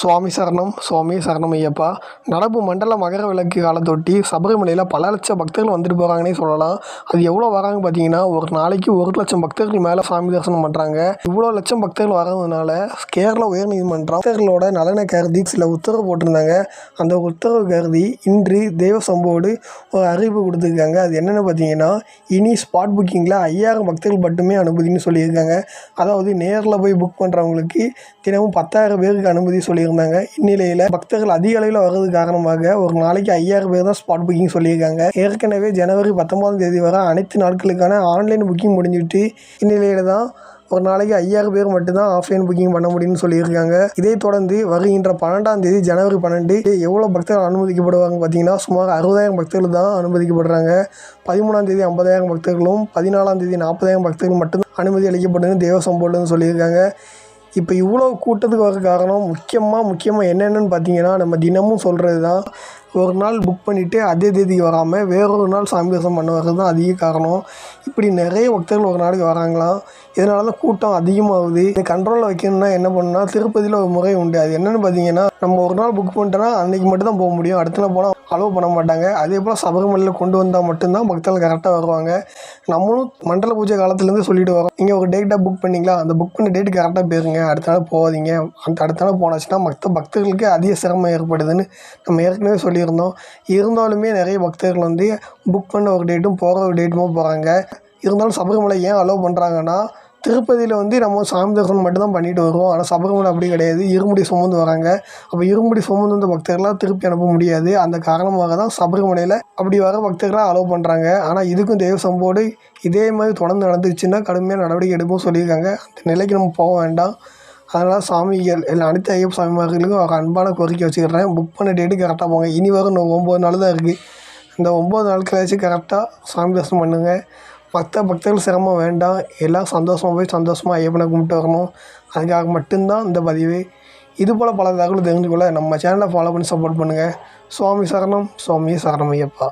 சுவாமி சரணம் சுவாமி சரணம் ஐயப்பா. நடப்பு மண்டல மகர விளக்கு காலத்தொட்டி சபரிமலையில் பல லட்சம் பக்தர்கள் வந்துட்டு போகிறாங்கன்னே சொல்லலாம். அது எவ்வளோ வராங்க பார்த்தீங்கன்னா ஒரு நாளைக்கு ஒரு லட்சம் பக்தர்கள் மேலே சாமி தரிசனம் பண்ணுறாங்க இவ்வளோ லட்சம் பக்தர்கள் வர்றதுனால கேரள உயர்நீதிமன்றம் பக்தர்களோட நலனை கருதி சில உத்தரவு போட்டிருந்தாங்க. அந்த உத்தரவு கருதி இன்று தேவ சம்போடு ஒரு அறிவிப்பு கொடுத்துருக்காங்க. அது என்னென்னு பார்த்தீங்கன்னா இனி ஸ்பாட் புக்கிங்கில் ஐயாயிரம் பக்தர்கள் மட்டுமே அனுமதின்னு சொல்லியிருக்காங்க. அதாவது நேரில் போய் புக் பண்ணுறவங்களுக்கு தினமும் பத்தாயிரம் பேருக்கு அனுமதி சொல்லியிருந்தாங்க. இந்நிலையில் பக்தர்கள் அதிக அளவில் வர்றது காரணமாக ஒரு நாளைக்கு ஐயாயிரம் பேர் தான் ஸ்பாட் புக்கிங் சொல்லியிருக்காங்க. ஏற்கனவே ஜனவரி பத்தொன்பதாம் தேதி வரை அனைத்து நாட்களுக்கான ஆன்லைன் புக்கிங் முடிஞ்சுட்டு இந்நிலையில் தான் ஒரு நாளைக்கு ஐயாயிரம் பேர் மட்டும்தான் ஆஃப்லைன் புக்கிங் பண்ண முடியும்னு சொல்லியிருக்காங்க. இதை தொடர்ந்து வருகின்ற பன்னெண்டாம் தேதி ஜனவரி பன்னெண்டு எவ்வளோ பக்தர்கள் அனுமதிக்கப்படுவாங்க பார்த்தீங்கன்னா சுமார் அறுபதாயிரம் பக்தர்கள் தான் அனுமதிக்கப்படுறாங்க. பதிமூணாம் தேதி ஐம்பதாயிரம் பக்தர்களும் பதினாலாம் தேதி நாற்பதாயிரம் பக்தர்கள் மட்டும்தான் அனுமதி அளிக்கப்படுதுன்னு தேவசம் போர்டுன்னு சொல்லியிருக்காங்க. இப்போ இவ்வளோ கூட்டத்துக்கு வர காரணம் முக்கியமாக முக்கியமாக என்னென்னு பார்த்தீங்கன்னா நம்ம தினமும் சொல்கிறது தான் ஒரு நாள் புக் பண்ணிவிட்டு அதே தேதிக்கு வராமல் வேறொரு நாள் சாமி தரிசனம் பண்ண வர்றது தான் அதிக காரணம். இப்படி நிறைய பக்தர்கள் ஒரு நாளைக்கு வராங்களாம். இதனால தான் கூட்டம் அதிகமாகுது. இதை கண்ட்ரோலில் வைக்கணும்னா என்ன பண்ணணும்னா திருப்பதியில் ஒரு முறை உண்டு. அது என்னென்னு பார்த்தீங்கன்னா நம்ம ஒரு நாள் புக் பண்ணிட்டோன்னா அன்றைக்கி மட்டும் தான் போக முடியும். அடுத்த நாள் போனால் அலோவ் பண்ண மாட்டாங்க. அதே போல் சபரிமலையில் கொண்டு வந்தால் மட்டும்தான் பக்தர்கள் கரெக்டாக வருவாங்க. நம்மளும் மண்டல பூஜை காலத்துலேருந்து சொல்லிட்டு வரோம். நீங்கள் ஒரு டேட்டாக புக் பண்ணிங்களா? அந்த புக் பண்ண டேட்டு கரெக்டாக போயிருங்க. அடுத்த நாள் போகாதீங்க. அந்த அடுத்த நாள் போனாச்சுன்னா மற்ற பக்தர்களுக்கு அதிக சிரமம் ஏற்படுதுன்னு நம்ம ஏற்கனவே சொல்லி சொல்லியிருந்தோம். இருந்தாலுமே நிறைய பக்தர்கள் வந்து புக் பண்ண ஒரு டேட்டும் போகிற ஒரு டேட்டுமோ போகிறாங்க இருந்தாலும் சபரிமலை ஏன் அலோவ் பண்ணுறாங்கன்னா திருப்பதியில் வந்து நம்ம சாமி தரிசனம் மட்டும்தான் பண்ணிட்டு வருவோம். ஆனால் சபரிமலை அப்படி கிடையாது. இருமுடி சுமந்து வராங்க. அப்போ இருமுடி சுமந்து வந்த பக்தர்களாக திருப்பி அனுப்ப முடியாது. அந்த காரணமாக தான் சபரிமலையில் அப்படி வர பக்தர்களாக அலோவ் பண்ணுறாங்க ஆனால் இதுக்கும் தெய்வ சம்போடு இதே மாதிரி தொடர்ந்து நடந்துச்சுன்னா கடுமையாக நடவடிக்கை எடுப்போம் சொல்லியிருக்காங்க. அந்த நிலைக்கு நம்ம போக வேண்டாம். அதனால் சாமிகள் எல்லா அனைத்து ஐயப்ப சாமிமார்களுக்கும் ஒரு அன்பான கோரிக்கை வச்சுக்கிறேன். புக் பண்ண டேட்டு கரெக்டாக போங்க. இனி வரும் இன்னும் ஒம்பது நாள் தான் இருக்குது இந்த ஒம்பது நாட்களாச்சும் கரெக்டாக சாமி தரிசனம் பண்ணுங்கள் மற்ற பக்தர்கள் சிரமம் வேண்டாம். எல்லாம் சந்தோஷமாக போய் சந்தோஷமாக ஐயப்பனை கும்பிட்டு வரணும். அதுக்காக மட்டும்தான் இந்த பதிவு. இது போல் பல தகவல் தெரிஞ்சுக்கொள்ள நம்ம சேனலை ஃபாலோ பண்ணி சப்போர்ட் பண்ணுங்கள் சுவாமி சரணம் சுவாமி சரணம் ஐயப்பா.